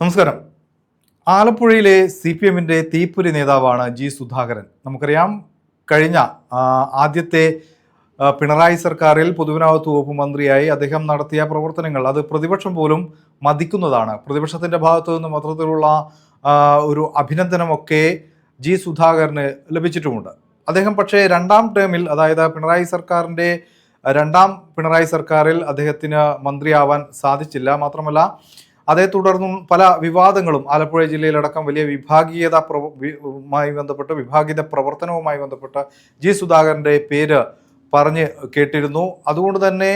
നമസ്കാരം. ആലപ്പുഴയിലെ C P എമ്മിന്റെ തീപ്പൊരി നേതാവാണ് ജി സുധാകരൻ. നമുക്കറിയാം കഴിഞ്ഞ ആദ്യത്തെ പിണറായി സർക്കാരിൽ പൊതുവിനാവത്ത് വകുപ്പ് മന്ത്രിയായി അദ്ദേഹം നടത്തിയ പ്രവർത്തനങ്ങൾ അത് പ്രതിപക്ഷം പോലും മതിക്കുന്നതാണ്. പ്രതിപക്ഷത്തിന്റെ ഭാഗത്തു നിന്നും അത്തരത്തിലുള്ള ആ, ഒരു അഭിനന്ദനമൊക്കെ ജി സുധാകരന് ലഭിച്ചിട്ടുമുണ്ട്. അദ്ദേഹം പക്ഷേ രണ്ടാം ടേമിൽ അതായത് പിണറായി സർക്കാരിന്റെ രണ്ടാം പിണറായി സർക്കാരിൽ അദ്ദേഹത്തിന് മന്ത്രിയാവാൻ സാധിച്ചില്ല. മാത്രമല്ല അതേ തുടർന്നും പല വിവാദങ്ങളും ആലപ്പുഴ ജില്ലയിലടക്കം വലിയ വിഭാഗീയത പ്രവുമായി ബന്ധപ്പെട്ട് വിഭാഗീയത പ്രവർത്തനവുമായി ബന്ധപ്പെട്ട് ജി സുധാകരന്റെ പേര് പറഞ്ഞ് കേട്ടിരുന്നു. അതുകൊണ്ട് തന്നെ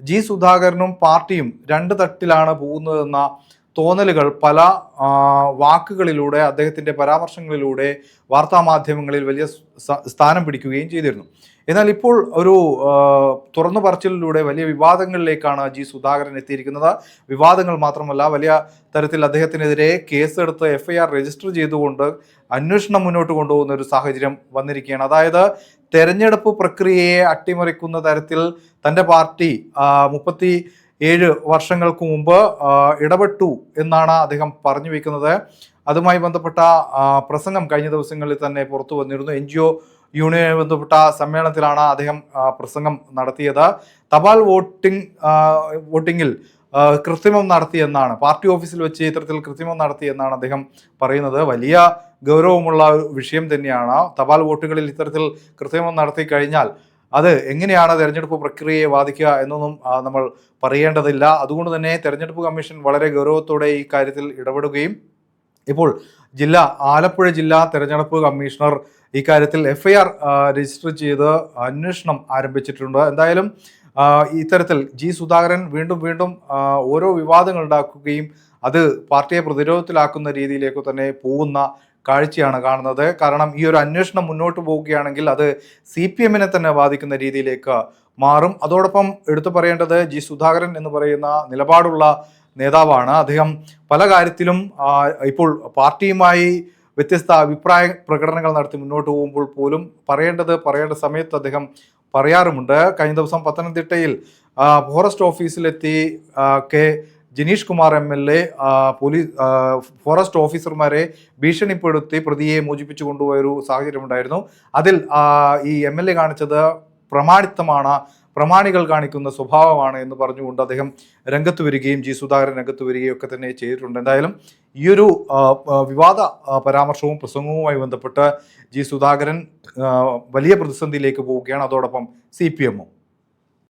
ജി സുധാകരനും പാർട്ടിയും രണ്ട് തട്ടിലാണ് പോകുന്നതെന്ന തോന്നലുകൾ പല വാക്കുകളിലൂടെ അദ്ദേഹത്തിന്റെ പരാമർശങ്ങളിലൂടെ വാർത്താമാധ്യമങ്ങളിൽ വലിയ സ്ഥാനം പിടിക്കുകയും ചെയ്തിരുന്നു. എന്നാൽ ഇപ്പോൾ ഒരു തുറന്നു പറച്ചിലിലൂടെ വലിയ വിവാദങ്ങളിലേക്കാണ് ജി സുധാകരൻ എത്തിയിരിക്കുന്നത്. വിവാദങ്ങൾ മാത്രമല്ല വലിയ തരത്തിൽ അദ്ദേഹത്തിനെതിരെ കേസെടുത്ത് എഫ് ഐ ആർ രജിസ്റ്റർ ചെയ്തുകൊണ്ട് അന്വേഷണം മുന്നോട്ട് കൊണ്ടുപോകുന്ന ഒരു സാഹചര്യം വന്നിരിക്കുകയാണ്. അതായത് തെരഞ്ഞെടുപ്പ് പ്രക്രിയയെ അട്ടിമറിക്കുന്ന തരത്തിൽ തന്റെ പാർട്ടി മുപ്പത്തി ഏഴ് വർഷങ്ങൾക്ക് മുമ്പ് ഇടപെട്ടു എന്നാണ് അദ്ദേഹം പറഞ്ഞു വെക്കുന്നത്. അതുമായി ബന്ധപ്പെട്ട പ്രസംഗം കഴിഞ്ഞ ദിവസങ്ങളിൽ തന്നെ പുറത്തു വന്നിരുന്നു. എൻ ജി ഒ യൂണിയനുമായി ബന്ധപ്പെട്ട സമ്മേളനത്തിലാണ് അദ്ദേഹം പ്രസംഗം നടത്തിയത്. തപാൽ വോട്ടിംഗ് വോട്ടിങ്ങിൽ കൃത്രിമം നടത്തിയെന്നാണ് പാർട്ടി ഓഫീസിൽ വെച്ച് ഇത്തരത്തിൽ കൃത്രിമം നടത്തിയെന്നാണ് അദ്ദേഹം പറയുന്നത്. വലിയ ഗൗരവമുള്ള വിഷയം തന്നെയാണ്. തപാൽ വോട്ടുകളിൽ ഇത്തരത്തിൽ കൃത്രിമം നടത്തി കഴിഞ്ഞാൽ അത് എങ്ങനെയാണ് തെരഞ്ഞെടുപ്പ് പ്രക്രിയയെ ബാധിക്കുക എന്നൊന്നും നമ്മൾ പറയേണ്ടതില്ല. അതുകൊണ്ട് തന്നെ തെരഞ്ഞെടുപ്പ് കമ്മീഷൻ വളരെ ഗൗരവത്തോടെ ഈ കാര്യത്തിൽ ഇടപെടുകയും ഇപ്പോൾ ജില്ല ആലപ്പുഴ ജില്ലാ തെരഞ്ഞെടുപ്പ് കമ്മീഷണർ ഇക്കാര്യത്തിൽ എഫ് ഐ ആർ രജിസ്റ്റർ ചെയ്ത് അന്വേഷണം ആരംഭിച്ചിട്ടുണ്ട്. എന്തായാലും ഇത്തരത്തിൽ ജി സുധാകരൻ വീണ്ടും വീണ്ടും ഓരോ വിവാദങ്ങൾ ഉണ്ടാക്കുകയും അത് പാർട്ടിയെ പ്രതിരോധത്തിലാക്കുന്ന രീതിയിലേക്ക് തന്നെ പോകുന്ന കാഴ്ചയാണ് കാണുന്നത്. കാരണം ഈ ഒരു അന്വേഷണം മുന്നോട്ട് പോവുകയാണെങ്കിൽ അത് സി പി എമ്മിനെ തന്നെ ബാധിക്കുന്ന രീതിയിലേക്ക് മാറും. അതോടൊപ്പം എടുത്തു പറയേണ്ടത് ജി സുധാകരൻ എന്ന് പറയുന്ന നിലപാടുള്ള നേതാവാണ്. അദ്ദേഹം പല കാര്യത്തിലും ഇപ്പോൾ പാർട്ടിയുമായി വ്യത്യസ്ത അഭിപ്രായ പ്രകടനങ്ങൾ നടത്തി മുന്നോട്ട് പോകുമ്പോൾ പോലും പറയേണ്ടത് പറയേണ്ട സമയത്ത് അദ്ദേഹം പറയാറുമുണ്ട്. കഴിഞ്ഞ ദിവസം പത്തനംതിട്ടയിൽ forest ഓഫീസിലെത്തി K Jenish Kumar M L A police forest ഓഫീസർമാരെ ഭീഷണിപ്പെടുത്തി പ്രതിയെ മോചിപ്പിച്ചു കൊണ്ടുപോയ ഒരു സാഹചര്യമുണ്ടായിരുന്നു. അതിൽ ഈ എം എൽ എ കാണിച്ചത് പ്രമാണിത്തമാണ് പ്രമാണികൾ കാണിക്കുന്ന സ്വഭാവമാണ് എന്ന് പറഞ്ഞുകൊണ്ട് അദ്ദേഹം രംഗത്ത് വരികയും ജി സുധാകരൻ രംഗത്ത് വരികയും ഒക്കെ തന്നെ ചെയ്തിട്ടുണ്ട്. എന്തായാലും ഈ ഒരു വിവാദ പരാമർശവും പ്രസംഗവുമായി ബന്ധപ്പെട്ട് ജി സുധാകരൻ വലിയ പ്രതിസന്ധിയിലേക്ക് പോവുകയാണ്. അതോടൊപ്പം സി പി എമ്മും.